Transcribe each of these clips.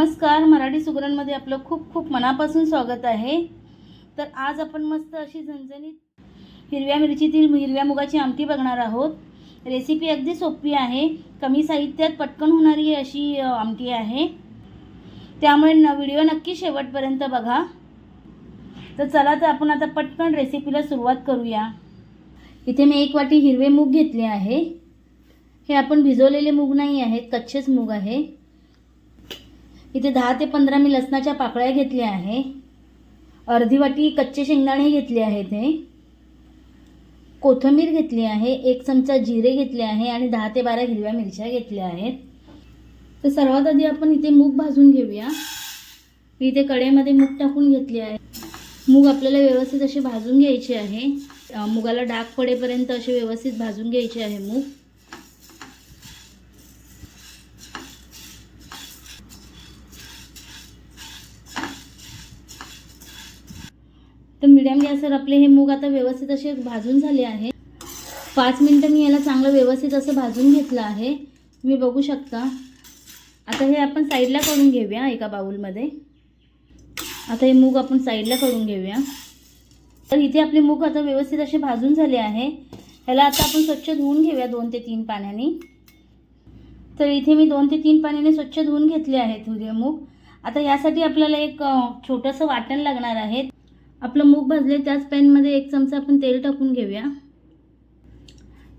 नमस्कार मराठी सुगरणमध्ये आपलं खूप खूप मनापासून स्वागत आहे. तर आज आपण मस्त अशी झणझणीत हिरव्या मिरचीतील हिरव्या मुगाची आमटी बघणार आहोत. रेसिपी अगदी सोपी आहे. कमी साहित्यात पटकन होणारी अशी आमटी आहे. त्यामुळे न व्हिडिओ नक्की शेवटपर्यंत बघा. तर चला तर आपण आता पटकन रेसिपीला सुरुवात करूया. इथे मी एक वाटी हिरवे मूग घेतले आहे. हे आपण भिजवलेले मूग नाही आहेत कच्चेच मूग आहे. इथे दहा ते पंधरा मी लसणाच्या पाकळ्या घेतल्या आहे. अर्धी वाटी कच्चे शेंगदाणे घेतले आहेत हे. कोथिंबीर घेतली आहे एक चमचा जिरे घेतले आहे आणि दहा ते बारा हिरव्या मिरच्या घेतल्या आहेत. तर सर्वात आधी आपण इथे मूग भाजून घेऊया. मी इथे कढईमध्ये मूग टाकून घेतले आहे. मूग आपल्याला व्यवस्थित असे भाजून घ्यायचे आहे. मुगाला डाग पडेपर्यंत असे व्यवस्थित भाजून घ्यायचे आहे मूग. तर मिडियम गॅसवर आपले हे मूग आता व्यवस्थित असे भाजून झाले आहे. पाच मिनटं मी याला चांगलं व्यवस्थित असं भाजून घेतलं आहे. तुम्ही बघू शकता. आता हे आपण साईडला काढून घेऊया एका बाउलमध्ये. आता हे मूग आपण साईडला काढून घेऊया. तर इथे आपले मूग आता व्यवस्थित असे भाजून झाले आहे. ह्याला आता आपण स्वच्छ धुवून घेऊया दोन ते तीन पाण्याने. तर इथे मी दोन ते तीन पाण्याने स्वच्छ धुवून घेतले आहेत हिरवे मूग. आता यासाठी आपल्याला एक छोटंसं वाटण लागणार आहे. आपलं मूग भाजले त्याच पॅनमध्ये एक चमचा आपण तेल टाकून घेऊया.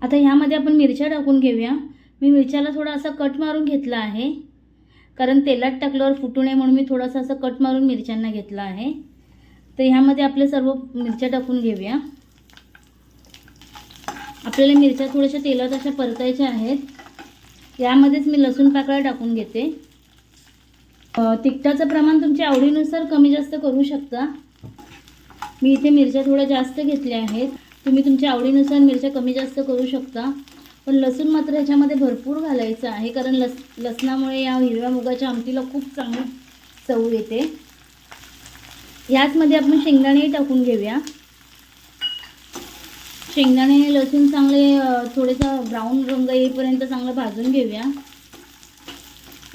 आता ह्यामध्ये आपण मिरच्या टाकून घेऊया. मी मिरच्याला थोडा असा कट मारून घेतला आहे. कारण तेलात टाकल्यावर फुटू नये म्हणून मी थोडासा असं कट मारून मिरच्यांना घेतला आहे. तर ह्यामध्ये आपले सर्व मिरच्या टाकून घेऊया. आपल्याला मिरच्या थोड्याशा तेलात अशा परतायच्या आहेत. यामध्येच मी लसूण पाकळ्या टाकून घेते. तिखटाचं प्रमाण तुमच्या आवडीनुसार कमी जास्त करू शकता. मी इथे मिरच्या थोड्या जास्त घेतल्या आहेत. तुम्ही तुमच्या आवडीनुसार मिरच्या कमी जास्त करू शकता. पण लसूण मात्र ह्याच्यामध्ये भरपूर घालायचं आहे कारण लस लसणामुळे या हिरव्या मुगाच्या आमटीला खूप चांगली चव येते. याचमध्ये आपण शेंगदाणेही टाकून घेऊया. शेंगदाणे लसूण चांगले थोडेसा ब्राऊन रंग येईपर्यंत चांगलं भाजून घेऊया.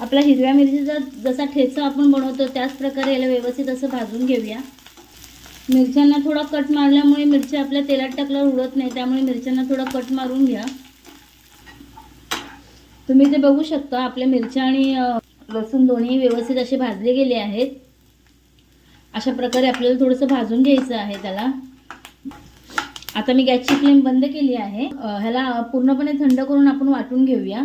आपला हिरव्या मिरचीचा जसा ठेचा आपण बनवतो त्याच प्रकारे याला व्यवस्थित असं भाजून घेऊया. मिरच्यांना थोडा कट मारल्यामुळे मिरच्या आपल्या तेलात टाकल्यावर उडत नाही त्यामुळे मिरच्यांना थोडा कट मारून घ्या. तुम्ही ते बघू शकता आपल्या मिरच्या आणि लसूण दोन्ही व्यवस्थित असे भाजले गेले आहेत. अशा प्रकारे आपल्याला थोडंसं भाजून घ्यायचं आहे त्याला. आता मी गॅसची फ्लेम बंद केली आहे. ह्याला पूर्णपणे थंड करून आपण वाटून घेऊया.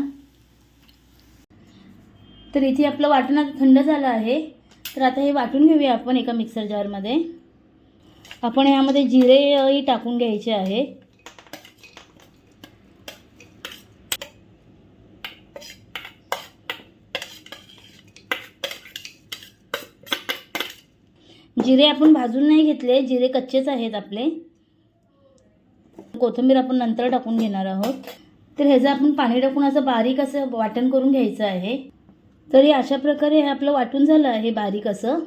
तर इथे आपलं वाटण थंड झालं आहे. तर आता हे वाटून घेऊया आपण एका मिक्सर जारमध्ये आपण यामध्ये जिरेही टाकून घ्यायचे आहे. जिरे आपण भाजून नाही घेतले जिरे कच्चेच आहेत आपले. कोथिंबीर आपण नंतर टाकून घेणार आहोत. तर ह्याचं आपण पाणी टाकून असं बारीक असं वाटण करून घ्यायचं आहे. तरी अशा प्रकारे हे आपलं वाटून झालं आहे बारीक असं.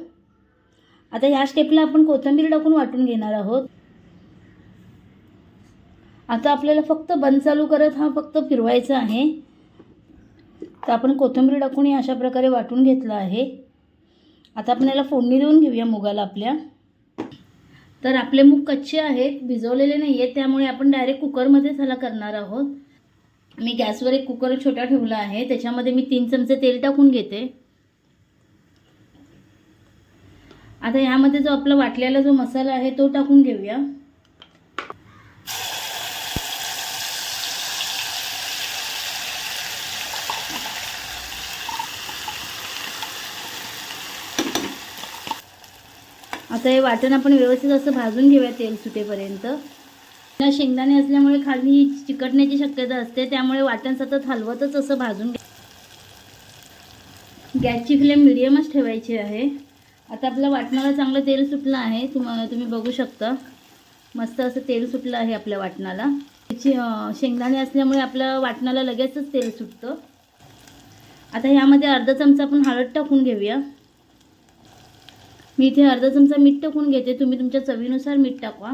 आता ह्या स्टेपला आपण कोथिंबीर टाकून वाटून घेणार आहोत. आता आपल्याला फक्त बंद चालू करत हा फक्त फिरवायचा आहे. तर आपण कोथिंबीर टाकून हे अशा प्रकारे वाटून घेतलं आहे. आता आपण याला फोडणी देऊन घेऊया मुगाला आपल्या. तर आपले मूग कच्चे आहेत भिजवलेले नाही आहेत त्यामुळे आपण डायरेक्ट कुकरमध्येच ह्याला करणार आहोत. मी गॅसवर एक कुकर छोटा ठेवला आहे त्याच्यामध्ये मी तीन चमचे तेल टाकून घेते. आता ह्यामध्ये जो आपला वाटलेला जो मसाला आहे तो टाकून घेऊया. आता हे वाटण आपण व्यवस्थित असं भाजून घेऊया तेल सुटेपर्यंत. ना शेंगदाणे असल्यामुळे खाली चिकटण्याची शक्यता असते त्यामुळे वाटण सतत हलवतच असं भाजून घ्या. गॅसची फ्लेम मिडियमच ठेवायची आहे. आता आपलं वाटणाला चांगलं तेल सुटलं आहे. तुम्हाला तुम्ही बघू शकता. मस्त असं तेल सुटलं आहे आपल्या वाटणाला. त्याची शेंगदाणे असल्यामुळे आपल्या वाटणाला लगेचच तेल सुटतं. आता ह्यामध्ये अर्धा चमचा आपण हळद टाकून घेऊया. मी इथे अर्धा चमचा मीठ टाकून घेते. तुम्ही तुमच्या चवीनुसार मीठ टाकवा.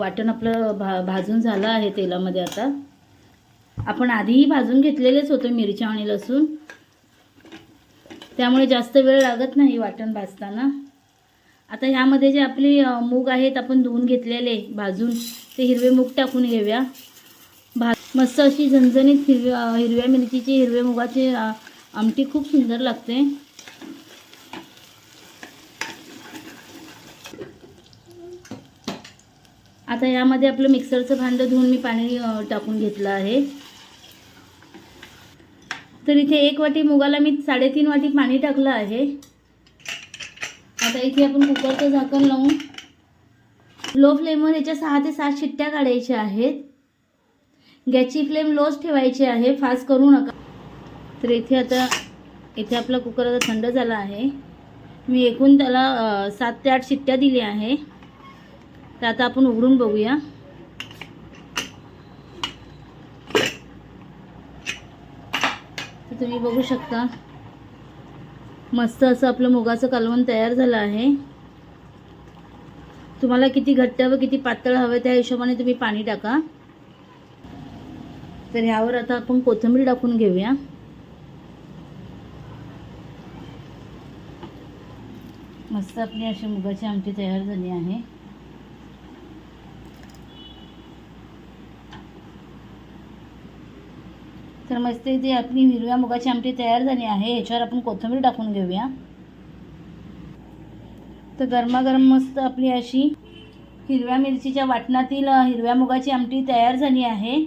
वाटण आपलं भा भाजून झालं आहे तेलामध्ये आता. आपण आधीही भाजून घेतलेलेच होते मिरच्या आणि लसूण. त्यामुळे जास्त वेळ लागत नाही वाटण भाजताना. आता ह्यामध्ये जे आपली मूग आहेत आपण धुवून घेतलेले भाजून ते हिरवे मूग टाकून घेऊया. भा मस्त अशी झणझणीत हिरव्या हिरव्या मिरचीची हिरव्या मुगाची आमटी खूप सुंदर लागते. आता यामध्ये आपलं मिक्सरचं भांडं धुवून मी पाणी टाकून घेतलं आहे. तर इथे एक वाटी मुगाला मी साडेतीन वाटी पाणी टाकलं आहे. आता इथे आपण कुकरचं झाकण लावून लो फ्लेमवर याच्या सहा ते सात शिट्ट्या काढायच्या आहेत. गॅसची फ्लेम लोच ठेवायची आहे फास्ट करू नका. तर इथे आता इथे आपला कुकर आता थंड झाला आहे. मी एकूण त्याला सात ते आठ शिट्ट्या दिल्या आहे. तर आता आपण उघडून बघूया. तुम्ही बघू शकता. मस्त असं आपलं मुगाचं कालवण तयार झालं आहे. तुम्हाला किती घट्ट व किती पातळ हवं त्या हिशोबाने तुम्ही पाणी टाका. तर ह्यावर आता आपण कोथिंबीर टाकून घेऊया. मस्त आपली अशी मुगाची आमटी तयार झाली आहे. तर मस्त इथे आपली हिरव्या मुगाची आमटी तयार झाली आहे. याच्यावर आपण कोथिंबीर टाकून घेऊया. तर गरमागरम मस्त आपली अशी हिरव्या मिरचीच्या वाटणातील हिरव्या मुगाची आमटी तयार झाली आहे.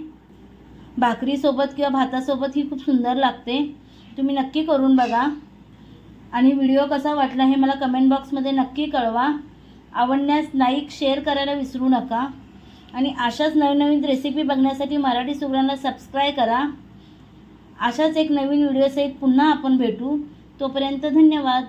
भाकरीसोबत किंवा भातासोबत ही खूप सुंदर लागते. तुम्ही नक्की करून बघा. आणि व्हिडिओ कसा वाटला हे मला कमेंट बॉक्समध्ये नक्की कळवा. आवडण्यास लाईक शेअर करायला विसरू नका. आणि अशाच नवीन नवीन रेसिपी बघण्यासाठी मराठी सुगरांना सबस्क्राईब करा. अशाच एक नवीन व्हिडिओसहित पुन्हा आपण भेटू. तोपर्यंत धन्यवाद.